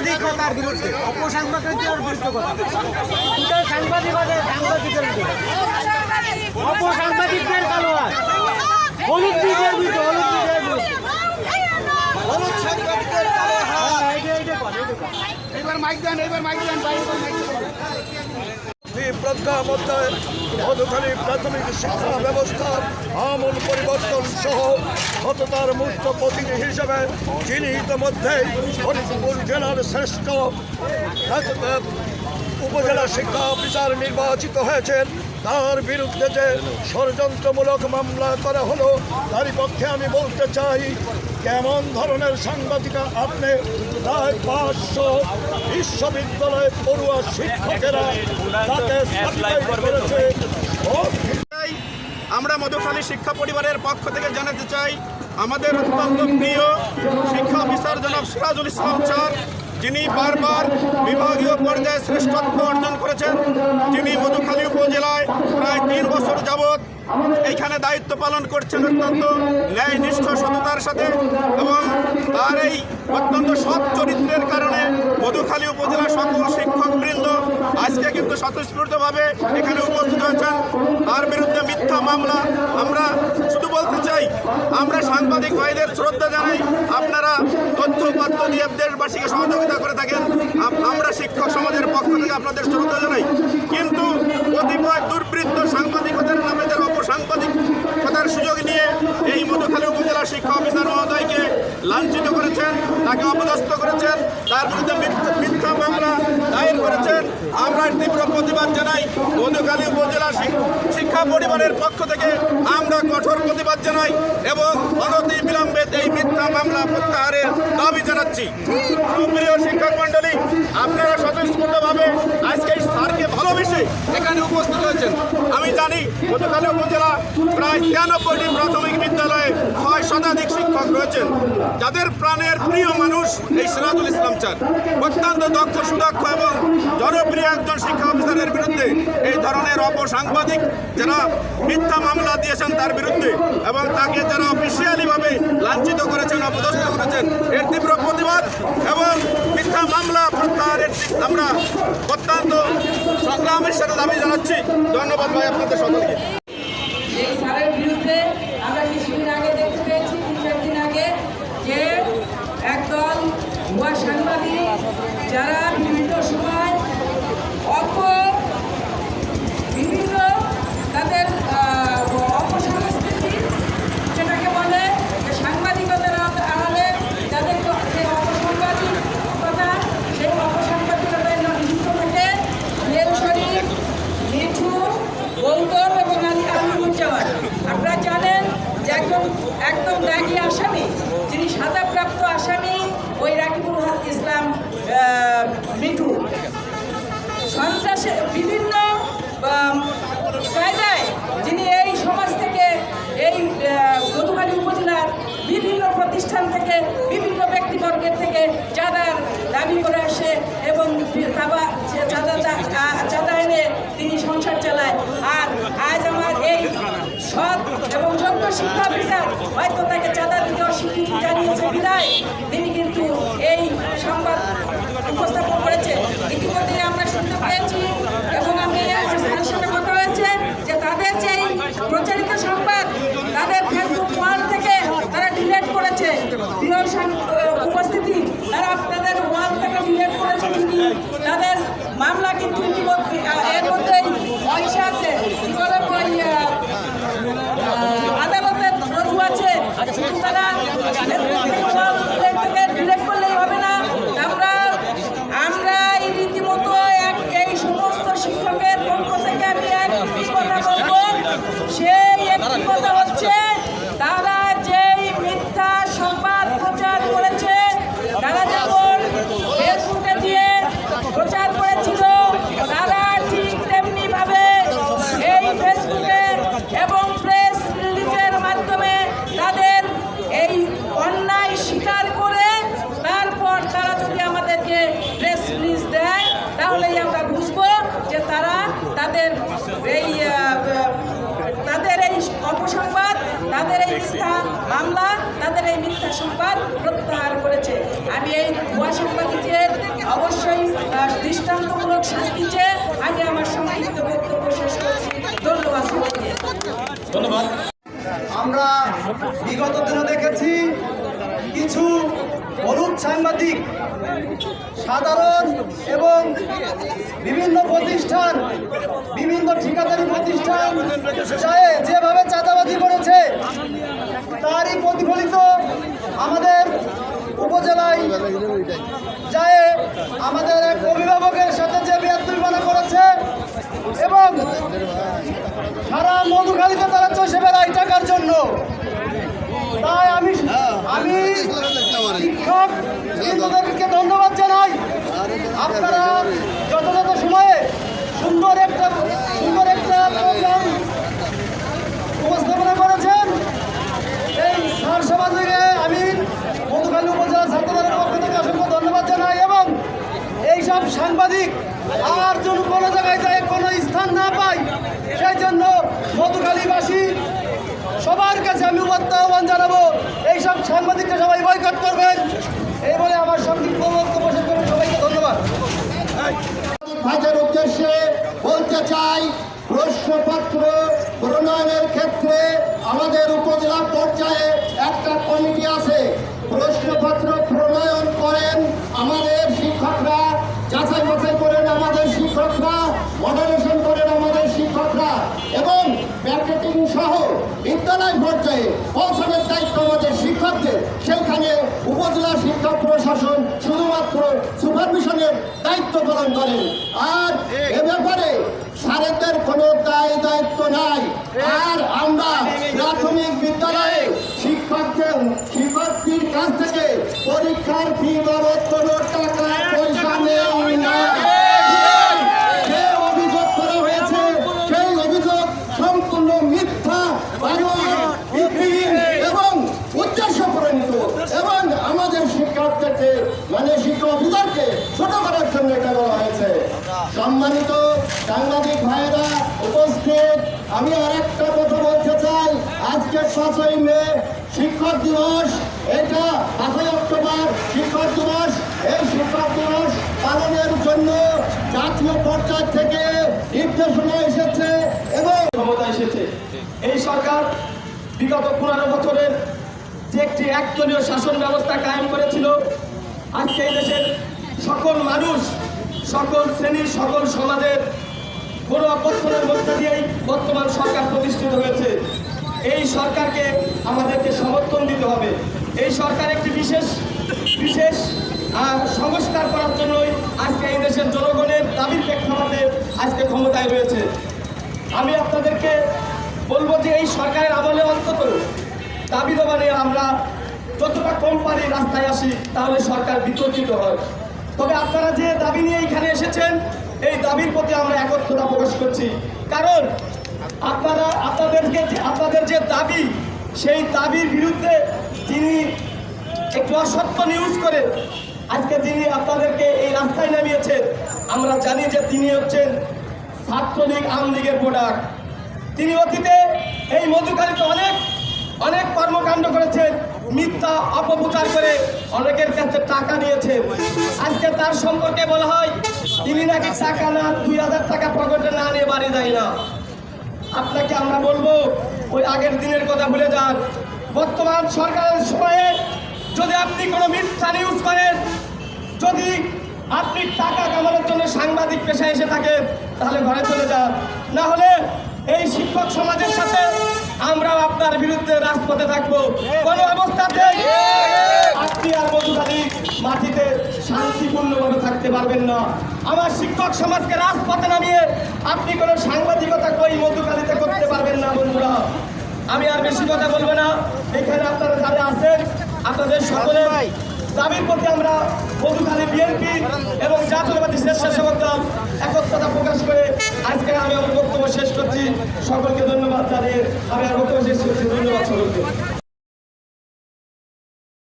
অসাংবাদিকতার বিরুদ্ধে অপসাংবাদিকতার বিরুদ্ধে কথা এটা সাংবাদিকতার সাংবাদিকের অপসাংবাদিকদের কালো হাত হলুদ মিডিয়ার বিরুদ্ধে হলুদ মিডিয়ার বিরুদ্ধে। হলুদ সাংবাদিকের কালো হ্যাঁ, কর। এবার মাইক দেন এবার মাইক দেন প্রজ্ঞা মধ্যে মধুখালী প্রাথমিক শিক্ষা ব্যবস্থার আমূল পরিবর্তন সহ সততার মুক্ত প্রতিনিধি হিসেবে যিনি ইতিমধ্যে ফরিদপুর জেলার শ্রেষ্ঠ উপজেলা শিক্ষা অফিসার নির্বাচিত হয়েছেন। তার বিরুদ্ধে যে ষড়যন্ত্রমূলক মামলা করা হলো তারই পক্ষে আমি বলতে চাই, কেমন ধরনের সাংবাদিকা আপনি? প্রায় পাঁচশো বিশ্ববিদ্যালয় পড়ুয়া শিক্ষকেরা তাকে করেছে। আমরা মধুখালী শিক্ষা পরিবারের পক্ষ থেকে জানাতে চাই, আমাদের অত্যন্ত প্রিয় শিক্ষা অফিসার জনাব সিরাজুল ইসলাম স্যার যিনি বারবার বিভাগীয় পর্যায়ে শ্রেষ্ঠত্ব অর্জন করেছেন যিনি মধুখালী উপজেলায় প্রায় তিন বছর যাবৎ এইখানে দায়িত্ব পালন করছেন অত্যন্ত ন্যায়নিষ্ঠ সততার সাথে এবং তার এই অত্যন্ত সৎ চরিত্রের কারণে মধুখালী উপজেলা সকল শিক্ষকবৃন্দ আজকে কিন্তু স্বতঃস্ফূর্তভাবে এখানে উপস্থিত হয়েছেন। তার বিরুদ্ধে মিথ্যা মামলা আমরা শুধু বলতে চাই আমরা সাংবাদিক ভাইদের শ্রদ্ধা জানাই। আপনারা তথ্য উপাত্য দিয়ে দেশবাসীকে সহযোগিতা করে থাকেন। আমরা শিক্ষক সমাজের পক্ষ থেকে আপনাদের শ্রদ্ধা জানাই। কিন্তু কতিপয় দুর্বৃত্ত সাংবাদিকতার নামে যারা অপসাংবাদিকতার সুযোগ নিয়ে এই মধুখালী উপজেলা শিক্ষা অফিসার মহোদয়কে লাঞ্ছিত করেছেন, তাকে অপদস্থ করেছেন, তার বিরুদ্ধে মিথ্যা- মামলা দায়ের করেছেন। আমরা তীব্র প্রতিবাদ জানাই। মধুখালী উপজেলা শিক- শিক্ষা পরিবারের পক্ষ থেকে আমরা কঠোর প্রতিবাদ জানাই এবং অনতি বিলম্বে এই মিথ্যা মামলা প্রত্যাহারের দাবি জানাচ্ছি। সুপ্রিয় শিক্ষক মণ্ডলী, আপনারা স্বতঃস্ফূর্তভাবে আজকে স্যারকে ভালোবেসে এখানে উপস্থিত হয়েছেন। আমি জানি গতকাল উপজেলা প্রায় ছিয়ানব্বইটি প্রাথমিক বিদ্যালয়ে ছয় শতাধিক শিক্ষক রয়েছেন। যাদের প্রাণের প্রিয় মানুষ এই সিরাজুল ইসলাম চান অত্যন্ত দক্ষ, সুদক্ষ এবং জনপ্রিয় একজন শিক্ষা অফিসারের বিরুদ্ধে এই ধরনের অপসাংবাদিক যারা মিথ্যা মামলা দিয়েছেন তার বিরুদ্ধে এবং তাকে যারা অফিসিয়ালিভাবে লাঞ্ছিত করেছেন, অপদস্থ করেছেন, এর তীব্র প্রতিবাদ এবং মিথ্যা মামলা প্রত্যাহারের আমরা অত্যন্ত সংগ্রামের সাথে দাবি জানাচ্ছি। ধন্যবাদ ভাই আপনাদের সকলকে। এই সারের বিরুদ্ধে আমরা কিছুদিন আগে দেখতে পেয়েছি তিন চার দিন আগে যে একদল ভুয়া সাংবাদিক যারা বিভিন্ন সময় অপ বিভিন্ন তাদের আহ, অপসংস্কৃতি সেটাকে বলে যে সাংবাদিকতার আড়ালে যাদের যে অপসাংবাদিকতা সেই অপসাংবাদিকতায় নিযুক্ত থাকে রেল শরীফ মিঠু গৌতম এবং আলী আলিমুজ্জামান আপনারা জানেন যে একজন একদম দাগি আসামি যিনি সাজাপ্রাপ্ত আসামি ওই রাকিবুল হক ইসলাম আহ, মিঠু সন্ত্রাসে বিভিন্ন আম, কায়দায় যিনি এই সমাজ থেকে এই আহ, মধুখালী উপজেলার বিভিন্ন প্রতিষ্ঠান থেকে বিভিন্ন ব্যক্তিবর্গের থেকে চাঁদার দাবি করে আসে এবং চাঁদা চাঁদা এনে তিনি সংসার চালায়। আর আজ আমার এই সৎ এবং যোগ্য শিক্ষা অফিসার হয়তো তাকে চাঁদা দিতে অস্বীকৃতি জানিয়েছে বিদায়। তিনি কিন্তু এই সংবাদ উপস্থাপন করেছে। ইতিমধ্যে আমরা শুনতে পেয়েছি এবং আমি সাথে কথা হয়েছে যে তাদের যে প্রচারিত সংবাদ, তাদের ফেসবুক ওয়াল থেকে তারা ডিলেট করেছে। প্রিয় সাং- উপস্থিতি তারা তাদের ওয়াল থেকে ডিলেট করেছে তিনি তাদের মামলা কিন্তু এর মধ্যেই পয়সা আছে কি বলে ওই, আহ, আহ, আদালতে রজু আছে কিন্তু তারা ফেসবুক থেকে ওয়াল থেকে ডিলেট করলেই হবে না আমরা আমরা এই রীতিমতো এক এই সমস্ত শিক্ষকের পক্ষ থেকে আমি একটি কথা বলব সেই একটি কথা হচ্ছে তারা যেই মিথ্যা সংবাদ প্রচার করেছে তারা যেমন ফেসবুকে দিয়ে প্রচার করেছিল তারা ঠিক তেমনি ভাবে এই ফেসবুকে এবং প্রেস রিলিজের মাধ্যমে তাদের এই অন্যায় স্বীকার করে তারপর তারা যদি আমাদেরকে প্রেস রিলিজ দেয় তাহলেই আমরা বুঝব যে তারা তাদের এই আহ, তাদের এই অপসংবাদ তাদের এই মিথ্যা মামলা তাদের এই মিথ্যা সংবাদ প্রত্যাহার করেছে আমি এই ভুয়া সাংবাদিকদের অবশ্যই আহ, দৃষ্টান্তমূলক শাস্তি চেয়ে আগে আমার সংক্ষিপ্ত বক্তব্য শেষ করছি ধন্যবাদ সবাইকে আমরা বিগত দিনে দেখেছি কিছু হলুদ সাংবাদিক, সাধারণ এবং বিভিন্ন প্রতিষ্ঠান, বিভিন্ন ঠিকাদারি প্রতিষ্ঠান যেভাবে চাঁদাবাজি করেছে, তারই প্রতিফলিত আমাদের উপজেলায় যায় আমাদের এক অভিভাবকের সাথে যে বেয়াদুর্বানা করেছে এবং সারা মধুখালীতে তারা চষে বেড়ায় টাকার জন্য। তাই আমি আমি শিক্ষক বৃন্দদেরকে ধন্যবাদ জানাই আপনারা যথাযথ সময়ে সুন্দর একটা সুন্দর একটা প্রোগ্রাম উপস্থাপনা করেছেন এই সার সভা থেকে আমি মধুখালী উপজেলা ছাত্রদলের পক্ষ থেকে অসংখ্য ধন্যবাদ জানাই এবং এইসব সাংবাদিক আর যেন কোনো জায়গায় যায়, কোনো স্থান না পায়, সেই জন্য মধুখালীবাসী সবার কাছে আমি উপাত্ত আহ্বান জানাব, এইসব সাংবাদিককে সবাই বয়কট করবেন। এই বলে আমার সংক্ষিপ্ত বক্তব্য শেষ করবেন সবাইকে ধন্যবাদ। ভাইদের উদ্দেশ্যে বলতে চাই, প্রশ্নপত্র প্রণয়নের ক্ষেত্রে আমাদের উপজেলা পর্যায়ে একটা কমিটি আছে। বিদ্যালয় পর্যায়ে পৌঁছানোর দায়িত্ব আমাদের শিক্ষকদের। সেইখানে উপজেলা শিক্ষা প্রশাসন শুধুমাত্র সুপারভিশনের দায়িত্ব পালন করেন। আর এ ব্যাপারে স্যারেদের কোনো দায় দায়িত্ব নাই। আর আমরা প্রাথমিক বিদ্যালয়ে শিক্ষকদের শিক্ষকদের কাছ থেকে পরীক্ষার ফি বাবদ কোনো টাকা পয়সা নেই না যে অভিযোগ করা হয়েছে সেই অভিযোগ সম্পূর্ণ মিথ্যা বানোয়ার, ভিত্তিহীন এবং উদ্দেশ্য প্রণীত এবং আমাদের শিক্ষার্থীকে মানে শিক্ষা ছোট করার জন্য এটা বলা হয়েছে? সম্মানিত সাংবাদিক ভাইয়েরা উপস্থিত, আমি আরেকটা কথা বলতে চাই। আজকে পাঁচই মে, শিক্ষক দিবস। এটা পাঁচই অক্টোবর, শিক্ষক দিবস। এই শিক্ষক দিবস পালনের জন্য জাতীয় পর্যায় থেকে নির্দেশনা এসেছে এবং ক্ষমতা এসেছে। এই সরকার বিগত পনেরো বছরের যে একটি একদলীয় শাসন ব্যবস্থা কায়েম করেছিল আজকে এই দেশের সকল মানুষ, সকল শ্রেণির সকল সমাজের কোনো অভ্যর্থনের মধ্যে দিয়েই বর্তমান সরকার প্রতিষ্ঠিত হয়েছে। এই সরকারকে আমাদেরকে সমর্থন দিতে হবে। এই সরকার একটি বিশেষ বিশেষ সংস্কার করার জন্যই আজকে এই দেশের জনগণের দাবির প্রেক্ষাপটে আজকে ক্ষমতায় রয়েছে। আমি আপনাদেরকে বলব যে এই সরকারের আমলে অন্তত দাবি দাবা নিয়ে আমরা যতটা কম পারি রাস্তায় আসি, তাহলে সরকার বিতর্কিত হয়। তবে আপনারা যে দাবি নিয়ে এখানে এসেছেন, এই দাবির প্রতি আমরা একত্রতা প্রকাশ করছি। কারণ আপনারা, আপনাদেরকে আপনাদের যে দাবি, সেই দাবির বিরুদ্ধে তিনি একটু অসত্য নিউজ করে আজকে যিনি আপনাদেরকে এই রাস্তায় নামিয়েছেন, আমরা জানি যে তিনি হচ্ছেন ছাত্রলীগ আওয়ামী লীগের প্রোডাক্ট তিনি অতীতে এই মধুকারিতে অনেক অনেক কর্মকাণ্ড করেছেন। মিথ্যা অপপ্রচার করে অনেকের কাছে টাকা নিয়েছেন আজকে তার সম্পর্কে বলা হয়, তিনি নাকি টাকা না, দুই হাজার টাকা পকেটে না নিয়ে বাড়ি যায় না। আপনাকে আমরা বলব, ওই আগের দিনের কথা ভুলে যান। বর্তমান সরকারের সময়ে যদি আপনি কোনো মিথ্যা নিউজ করেন, যদি আপনি টাকা কামানোর জন্য সাংবাদিক পেশায় এসে থাকেন, তাহলে ঘরে চলে যান। না হলে এই শিক্ষক সমাজের সাথে বিরুদ্ধে রাজপথে থাকব। কোনো অবস্থাতে আপনি আর মধুখালী মাটিতে শান্তিপূর্ণভাবে থাকতে পারবেন না। আমার শিক্ষক সমাজকে রাজপথে নামিয়ে আপনি কোনো সাংবাদিকতা কই মধুখালীতে করতে পারবেন না, বন্ধুরা। আমি আর বেশি কথা বলব না। এখানে আপনারা যারা আছেন, আপনাদের সকলের দাবির প্রতি আমরা মধুখালী বিএনপি এবং জাতীয়বাদী স্বেচ্ছাসেবক দল একত্রতা প্রকাশ করে আজকে আমি আমার বক্তব্য শেষ করছি। সকলকে ধন্যবাদ জানিয়ে আমি আর বক্তব্য শেষ করছি। ধন্যবাদ সকলকে।